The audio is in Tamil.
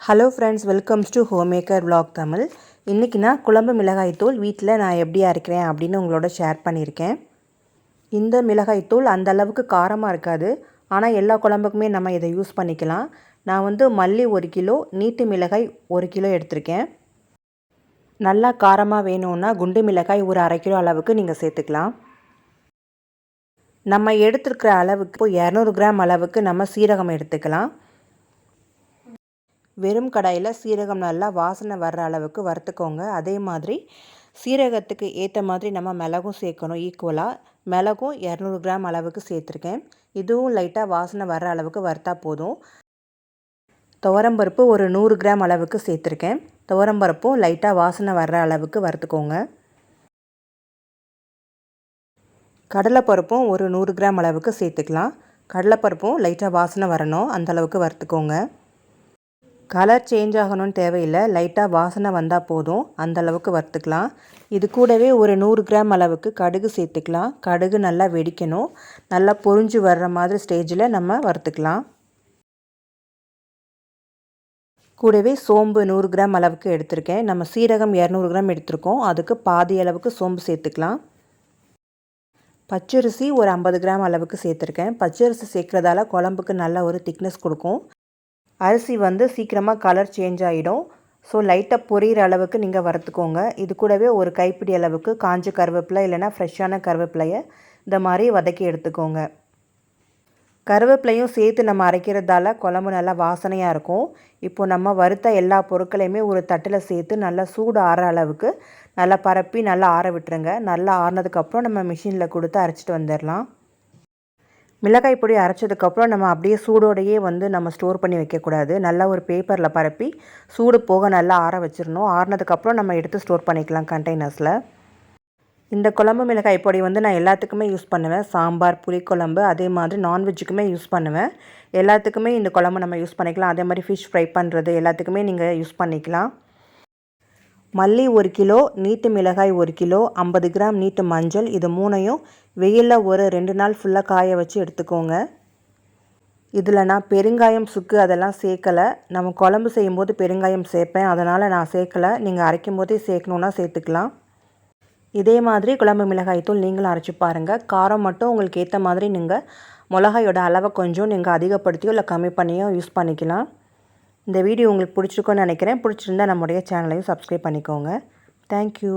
Hello friends welcomes to home maker vlog Tamil இன்றைக்கி நான் குழம்பு மிளகாய்த்தூள் வீட்டில் நான் எப்படி அரைக்கிறேன் அப்படின்னு உங்களோட ஷேர் பண்ணியிருக்கேன். இந்த மிளகாய்த்தூள் அந்த அளவுக்கு காரமாக இருக்காது. ஆனால் எல்லா குழம்புக்குமே நம்ம இதை யூஸ் பண்ணிக்கலாம். நான் வந்து மல்லி ஒரு கிலோ நீட்டு மிளகாய் ஒரு கிலோ எடுத்திருக்கேன். நல்லா காரமாக வேணும்னா குண்டு மிளகாய் ஒரு அரை கிலோ அளவுக்கு நீங்கள் சேர்த்துக்கலாம். நம்ம எடுத்துருக்கிற அளவுக்கு இப்போ இரநூறு கிராம் அளவுக்கு நம்ம சீரகம் எடுத்துக்கலாம். வெறும் கடாயில் சீரகம் நல்லா வாசனை வர்ற அளவுக்கு வறுத்துக்கோங்க. அதே மாதிரி சீரகத்துக்கு ஏற்ற மாதிரி நம்ம மிளகும் சேர்க்கணும் ஈக்குவலாக மிளகும் இரநூறு கிராம் அளவுக்கு சேர்த்துருக்கேன். இதுவும் லைட்டாக வாசனை வர்ற அளவுக்கு வறுத்தா போதும். துவரம்பருப்பு ஒரு நூறு கிராம் அளவுக்கு சேர்த்துருக்கேன். துவரம்பருப்பும் லைட்டாக வாசனை வர்ற அளவுக்கு வறுத்துக்கோங்க. கடலைப்பருப்பும் ஒரு நூறு கிராம் அளவுக்கு சேர்த்துக்கலாம். கடலைப்பருப்பும் லைட்டாக வாசனை வரணும். அந்தளவுக்கு வறுத்துக்கோங்க. கலர் சேஞ்ச் ஆகணும்னு தேவையில்லை. லைட்டாக வாசனை வந்தால் போதும். அந்த அளவுக்கு வறுத்துக்கலாம். இது கூடவே ஒரு நூறு கிராம் அளவுக்கு கடுகு சேர்த்துக்கலாம். கடுகு நல்லா வெடிக்கணும். நல்லா பொறிஞ்சு வர்ற மாதிரி ஸ்டேஜில் நம்ம வறுத்துக்கலாம். கூடவே சோம்பு நூறு கிராம் அளவுக்கு எடுத்திருக்கேன். நம்ம சீரகம் இரநூறு கிராம் எடுத்திருக்கோம். அதுக்கு பாதி அளவுக்கு சோம்பு சேர்த்துக்கலாம். பச்சரிசி ஒரு ஐம்பது கிராம் அளவுக்கு சேர்த்துருக்கேன். பச்சரிசி சேர்க்குறதால குழம்புக்கு நல்ல ஒரு திக்னஸ் கொடுக்கும். அரிசி வந்து சீக்கிரமாக கலர் சேஞ்ச் ஆகிடும் ஸோ லைட்டாக பொரியிற அளவுக்கு நீங்கள் வறுத்துக்கோங்க. இது கூடவே ஒரு கைப்பிடி அளவுக்கு காஞ்ச கருவேப்பிலை இல்லைனா ஃப்ரெஷ்ஷான கருவேப்பிலையை இந்த மாதிரி வதக்கி எடுத்துக்கோங்க. கருவேப்பிலையும் சேர்த்து நம்ம அரைக்கிறதால குழம்பு நல்லா வாசனையாக இருக்கும். இப்போது நம்ம வறுத்த எல்லா பொருட்களையுமே ஒரு தட்டில் சேர்த்து நல்லா சூடு ஆற அளவுக்கு நல்லா பரப்பி நல்லா ஆற விட்டுருங்க. நல்லா ஆறினதுக்கப்புறம் நம்ம மிஷினில் கொடுத்து அரைச்சிட்டு வந்துடலாம் மிளகாய் பொடி அரைச்சதுக்கப்புறம் நம்ம அப்படியே சூடோடையே வந்து நம்ம ஸ்டோர் பண்ணி வைக்கக்கூடாது. நல்லா ஒரு பேப்பரில் பரப்பி சூடு போக நல்லா ஆற வச்சிடணும் ஆறினதுக்கப்புறம் நம்ம எடுத்து ஸ்டோர் பண்ணிக்கலாம் கண்டெய்னர்ஸில். இந்த குழம்பு மிளகாய் பொடி வந்து நான் எல்லாத்துக்குமே யூஸ் பண்ணுவேன். சாம்பார் புளிக்குழம்பு அதே மாதிரி நான்வெஜ்ஜுக்குமே யூஸ் பண்ணுவேன். எல்லாத்துக்குமே இந்த குழம்பு நம்ம யூஸ் பண்ணிக்கலாம். அதே மாதிரி ஃபிஷ் ஃப்ரை பண்ணுறது எல்லாத்துக்குமே நீங்கள் யூஸ் பண்ணிக்கலாம். மல்லி ஒரு கிலோ நீட்டு மிளகாய் ஒரு கிலோ ஐம்பது கிராம் நீட்டு மஞ்சள் இது மூணையும் வெயிலில் ஒரு ரெண்டு நாள் ஃபுல்லாக காய வச்சு எடுத்துக்கோங்க. இதில் நான் பெருங்காயம் சுக்கு அதெல்லாம் சேர்க்கலை. நம்ம குழம்பு செய்யும்போது பெருங்காயம் சேர்ப்பேன். அதனால் நான் சேர்க்கலை. நீங்கள் அரைக்கும் போதே சேர்க்கணுன்னா சேர்த்துக்கலாம். இதே மாதிரி குழம்பு மிளகாய் தூள் நீங்களும் அரைச்சி பாருங்கள் காரம் மட்டும் உங்களுக்கு ஏற்ற மாதிரி நீங்கள் மிளகாயோட அளவை கொஞ்சம் நீங்கள் அதிகப்படுத்தியோ இல்லை கம்மி பண்ணியோ யூஸ் பண்ணிக்கலாம். இந்த வீடியோ உங்களுக்கு பிடிச்சிருக்கோன்னு நினைக்கிறேன். பிடிச்சிருந்தா நம்முடைய சேனலையும் சப்ஸ்கிரைப் பண்ணிக்கோங்க. தேங்க்யூ